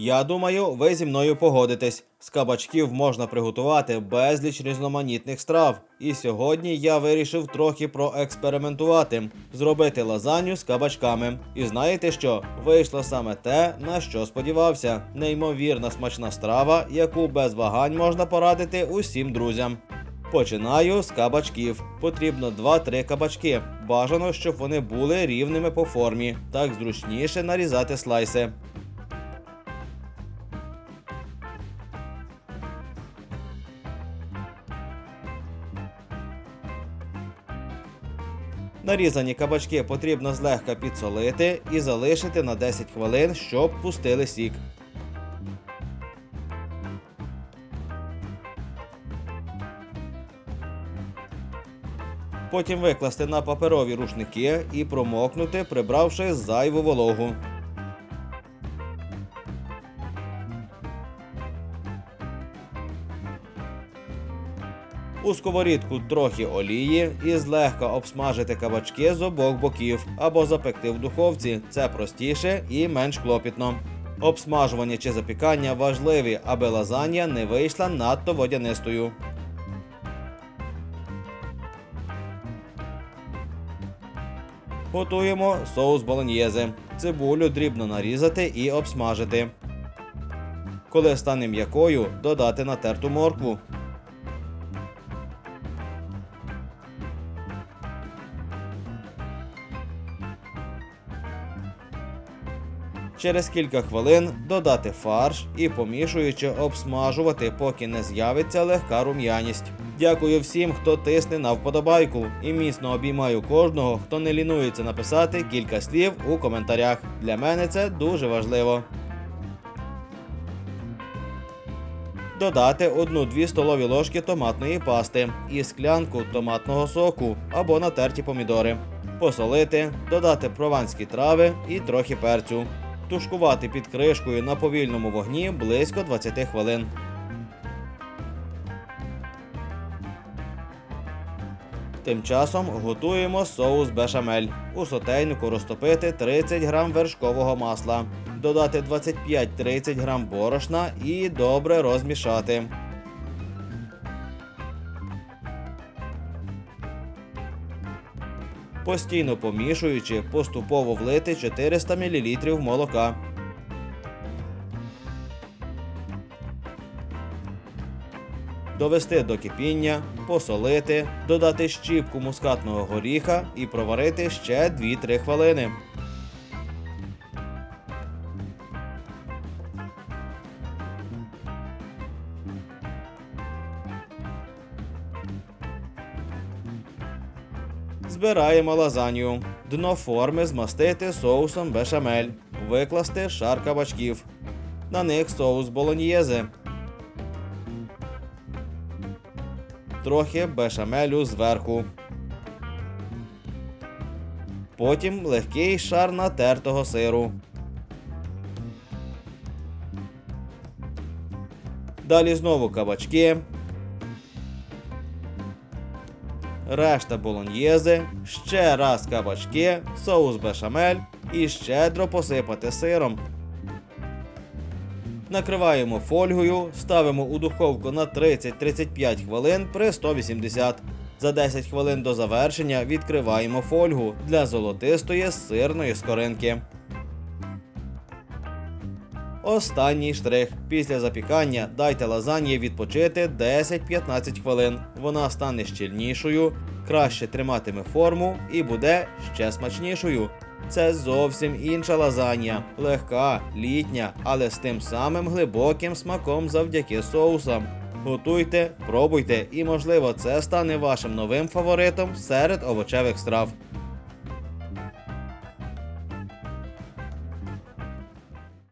Я думаю, ви зі мною погодитесь. З кабачків можна приготувати безліч різноманітних страв. І сьогодні я вирішив трохи проекспериментувати, зробити лазанью з кабачками. І знаєте що? Вийшло саме те, на що сподівався. Неймовірна смачна страва, яку без вагань можна порадити усім друзям. Починаю з кабачків. Потрібно 2-3 кабачки. Бажано, щоб вони були рівними по формі. Так зручніше нарізати слайси. Нарізані кабачки потрібно злегка підсолити і залишити на 10 хвилин, щоб пустили сік. Потім викласти на паперові рушники і промокнути, прибравши зайву вологу. У сковорідку трохи олії і злегка обсмажити кабачки з обох боків або запекти в духовці. Це простіше і менш клопітно. Обсмажування чи запікання важливі, аби лазанья не вийшла надто водянистою. Готуємо соус болоньєзе. Цибулю дрібно нарізати і обсмажити. Коли стане м'якою, додати натерту моркву. Через кілька хвилин додати фарш і помішуючи обсмажувати, поки не з'явиться легка рум'яність. Дякую всім, хто тисне на вподобайку, і міцно обіймаю кожного, хто не лінується написати кілька слів у коментарях. Для мене це дуже важливо. Додати 1-2 столові ложки томатної пасти і склянку томатного соку або натерті помідори. Посолити, додати прованські трави і трохи перцю. Тушкувати під кришкою на повільному вогні близько 20 хвилин. Тим часом готуємо соус бешамель. У сотейнику розтопити 30 грам вершкового масла, додати 25-30 грам борошна і добре розмішати. Постійно помішуючи, поступово влити 400 мл молока. Довести до кипіння, посолити, додати щіпку мускатного горіха і проварити ще 2-3 хвилини. Збираємо лазанью. Дно форми змастити соусом бешамель. Викласти шар кабачків. На них соус болоньєзе. Трохи бешамелю зверху. Потім легкий шар натертого сиру. Далі знову кабачки. Решта болоньєзи, ще раз кабачки, соус бешамель і щедро посипати сиром. Накриваємо фольгою, ставимо у духовку на 30-35 хвилин при 180. За 10 хвилин до завершення відкриваємо фольгу для золотистої сирної скоринки. Останній штрих. Після запікання дайте лазаньї відпочити 10-15 хвилин. Вона стане щільнішою, краще триматиме форму і буде ще смачнішою. Це зовсім інша лазанья, легка, літня, але з тим самим глибоким смаком завдяки соусам. Готуйте, пробуйте, і можливо це стане вашим новим фаворитом серед овочевих страв.